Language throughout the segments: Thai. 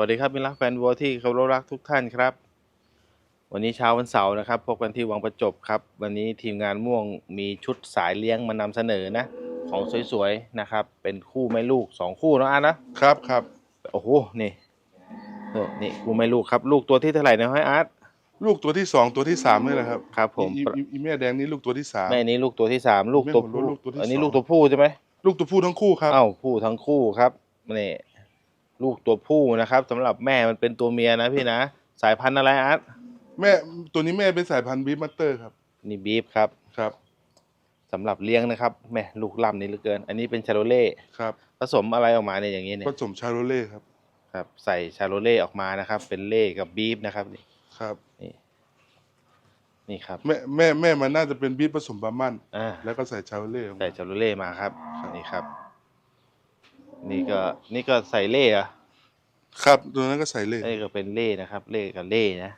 วัสดีครับมิตรรักแฟนวัวที่เคารพรักทุกท่านครับ วันนี้เช้าวันเสาร์นะครับพบกันที่วังประจบครับ วันนี้ทีมงานม่วงมีชุดสายเลี้ยงมานำเสนอนะ ของสวยๆนะครับ เป็นคู่แม่ลูกสองคู่เนอะอาร์ตนะครับครับโอ้โหนี่เออนี่คู่แม่ลูกครับ ลูกตัวที่เท่าไหร่นะให้อาร์ตลูกตัวที่สองตัวที่สามนี่แหละครับครับผมอีอีอีแม่แดงนี่ลูกตัวที่สามแม่นี้ลูกตัวที่สามลูกตัวผู้แม่ผมรู้ลูกตัวที่อันนี้สองลูกตัวผู้ใช่ไหมลูกตัวผู้ทั้งคู่ครับเอ้าผู้ทั้งคู่ครับนี่ ลูกตัวผู้นะครับสำหรับแม่มันเป็นตัวเมียนะพี่นะ สายพันธุ์อะไรอาร์ตแม่ตัวนี้แม่เป็นสายพันธุ์บีฟมัตเตอร์ครับนี่บีฟครับครับสำหรับเลี้ยงนะครับแม่ลูกล่ำนี่เหลือเกิน อันนี้เป็นชาโรเล่ครับผสมอะไรออกมาเนี่ยอย่างนี้เนี่ยผสมชาโรเล่ครับครับใส่ชาโรเล่ออกมานะครับ เป็นเล่กับบีฟนะครับนี่ครับ นี่นี่ครับแม่แม่แม่มันน่าจะเป็นบีฟผสมบาร์มันอ่าแล้วก็ใส่ชาโรเล่ออกมาใส่ชาโรเล่มาครับนี่ครับ นี่ก็นี่ก็ใส่เล่เหรอะครับตัวนั้นก็ใส่เล่นี่ก็เป็นเล่นะครับ เล่กับเล่นะ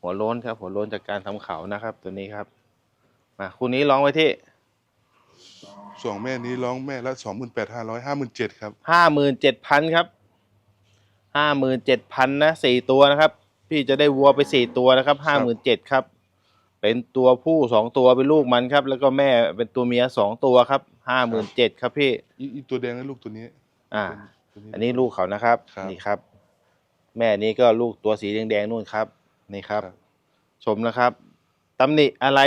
หัวโล้นครับ หัวโล้นจากการทำเขานะครับ ตัวนี้ครับมาคู่นี้ร้องไว้ที่สองแม่นี้ร้องแม่ละสองหมื่นแปดห้าร้อยห้าหมื่นเจ็ดครับห้าหมื่นเจ็ดพันครับห้าหมื่นเจ็ดพันนะสี่ตัวนะครับ พี่จะได้วัวไปสี่ตัวนะครับห้าหมื่นเจ็ดครับ เป็นตัวผู้สองตัวเป็นลูกมันครับ แล้วก็แม่เป็นตัวเมียสองตัวครับห้าหมื่นเจ็ดครับพี่อีอีตัวแดงนั่นลูกตัวนี้ อ่าตัวอันนี้ลูกเขานะครับ ครับนี่ครับ แม่นี้ก็ลูกตัวสีแดงๆนู่นครับ นี่ครับ ครับ ชมนะครับตำหนิอะไร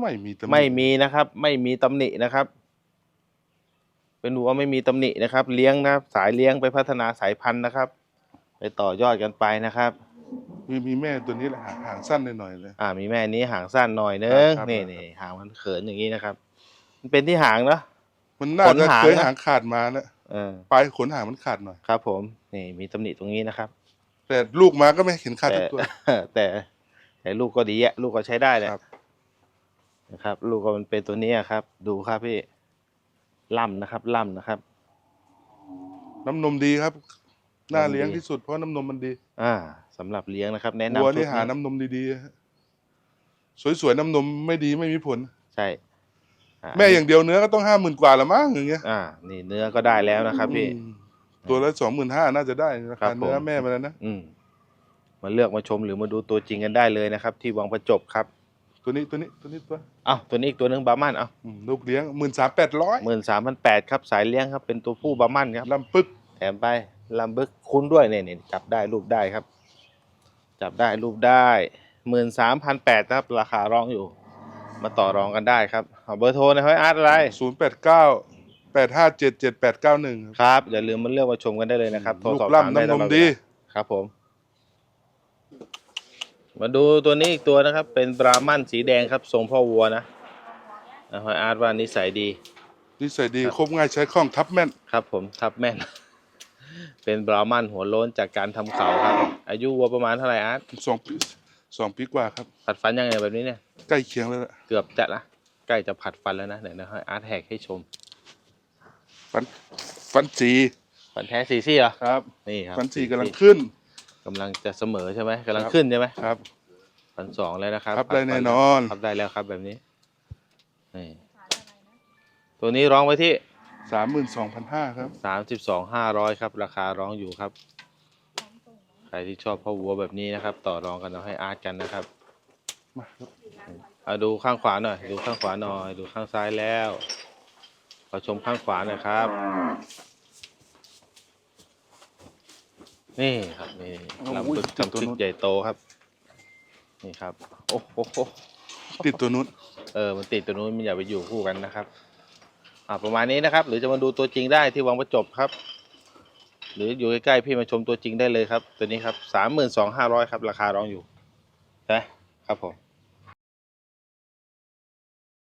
ไม่มีตำหนิไม่มีนะครับ ไม่มีตำหนินะครับ เป็นวัวไม่มีตำหนินะครับ เลี้ยงนะครับสายเลี้ยงไปพัฒนาสายพันธุ์นะครับ ไปต่อยอดกันไปนะครับ มีมีแม่ตัวนี้แหละหางหางสั้นหน่อยๆเลย อ่า มีแม่นี้หางสั้นหน่อยนึงครับ นี่นี่หางมันเขินอย่างนี้นะครับ มันเป็นที่หางเนาะ มันน่าขนจะหางเคยนะ หางขาดมาแล้ว เออปลายขนหางมันขาดหน่อย ครับ ผม นี่มีตำหนิตรงนี้นะครับ แต่ลูกมาก็ไม่เห็นขาดแต่ ทุกตัว แต่แต่ลูกก็ดีอะลูกก็ใช้ได้เลยครับ นะครับ ลูกก็มันเป็นตัวนี้อะครับ ดูครับพี่ล่ำนะครับล่ำนะครับ น้ำนมดีครับ น่าน้ำนมดีเลี้ยงที่สุดเพราะน้ำนมมันดีอ่าสำหรับเลี้ยงนะครับ แนะนำวัวชุนี่ดหาน้ำนมดีๆฮะสวยๆน้ำนมไม่ดีไม่มีผล ใช่อ่ แม่อย่างเดียวเนื้อก็ต้องห้าหมื่นกว่าละมั้งอย่างเงี้ยอ่า นี่เนื้อก็ได้แล้วนะครับพี่ อืมตัวละสองหมื่นห้าน่าจะได้ราครัคาบผมเนื้อแม่มันนะอืมมาเลือกมาชมหรือมาดูตัวจริงกันได้เลยนะครับ ที่วังประจบครับตัวนี้ตัวนี้ตัวนี้ตัวเอ้าตัวนี้อีกตัวหนึ่งบาร์มันเอ้าอืมลูกเลี้ยงหมื่นสามแปดร้อยหมื่นสามพันแปดครับสายเลี้ยงครับ เป็นตัวผู้บาร์มันครับ ลำปึกแถมไปลำบึกคุ้นด้วยเนี่ยเนี่ยจับได้รูปได้ครับ จับได้รูปได้หมื่นสามพันแปดครับ ราคารองอยู่ มาต่อรองกันได้ครับเอาเบอร์โทรนะเฮ้ยอาร์ตอะไรศูนย์แปดเก้าแปดห้าเจ็ดเจ็ดแปดเก้าหนึ่งครับอย่าลืมมาเลือกมาชมกันได้เลยนะครับโทรลูกสอบถามล่ำได้ตน้ำนลอมดเวดีลาครับผม มาดูตัวนี้อีกตัวนะครับ เป็นบราหมันสีแดงครับ ทรงพ่อวัวนะนะเฮ้ยอาร์ตว่านิสัยดี นิสัยดีครับครบง่ายใช้คล่องทับแม่น ครับผมทับแม่น เป็นบราหมันหัวโล้นจากการทำเขาครับ อายุวัวประมาณเท่าไหร่อาร์ตสองปี สองปีกว่าครับ ผัดฟันยังไงแบบนี้เนี่ย ใกล้เคียงแล้วล่ะเกือบจะละใกล้จะผัดฟันแล้วนะเดี๋ยวนะให้อาร์ตแหกให้ชม ฟันฟันสีฟันแท้ซีซี่เหรอครับนี่ครับฟันสีกำลังขึ้นกำลังจะเสมอใช่ไหมกำลังครับขึ้นใช่ไหมครับ ฟันสองแล้วนะครับครับได้ฟัแน่นอนครับได้แล้วครับแบบนี้นี่ตัวนี้ร้องไว้ที่สามหมื่นสองพันห้าครับสามสิบสองห้าร้อยครับ ราคาร้องอยู่ครับใครที่ชอบพ่อวัวแบบนี้นะครับ ต่อรองกันเอาให้อาร์ตกันนะครับมาครับเอาดูข้างขวาหน่อย ดูข้างขวาหน่อย ดูข้างซ้ายแล้วขอชมข้างขวาหน่อยครับ นี่ครับนี่ลำบึกทำชึกใหญ่โตครับ นี่ครับ โอ้โหติดตัวนู้นเออมันติดตัวนู้นมันอย่าไปอยู่คู่กันนะครับ อ่าประมาณนี้นะครับ หรือจะมาดูตัวจริงได้ที่วังประจบครับ หรืออยู่ใกล้ๆพี่มาชมตัวจริงได้เลยครับ ตัวนี้ครับสามหมื่นสองห้าร้อยครับ ราคารองอยู่นะครับผม